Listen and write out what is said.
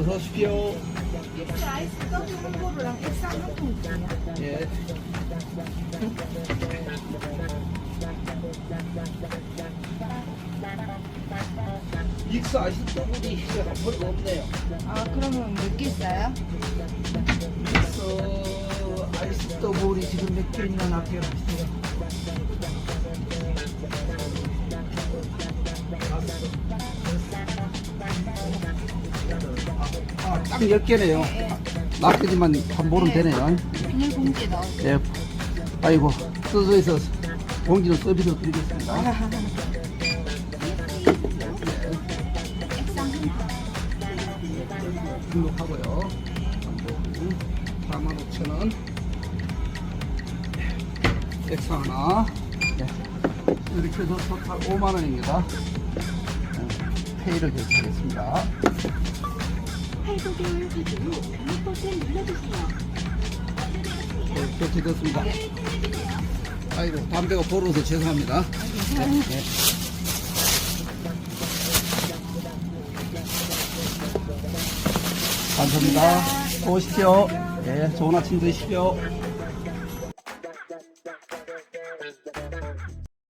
어서 오십시오. 아이스 떡 홍보랑 일상용품 있어요. 예. 익사 아시다보니 시세가 별로 없네요. 아 그러면 몇 개 있어요? 그래서 아이스 더블이 지금 몇 개 있나 있어요. 아, 딱 10개네요. 낙지지만 한 보름 되네요. 비닐봉지에 넣어요. 예. 아이고, 있어서 봉지는 서비스로 드리겠습니다. 등록하고요. 45,000원. 액상 하나. 네. 이렇게 해서 토탈 5만원입니다. 페이를 결제하겠습니다. 8개월 기준 후 버튼 눌러주세요. 네, 결제됐습니다. 아이고, 담배가 벌어서 죄송합니다. 네, 네. 감사합니다. 오십시오. 네, 좋은 아침 되십시오.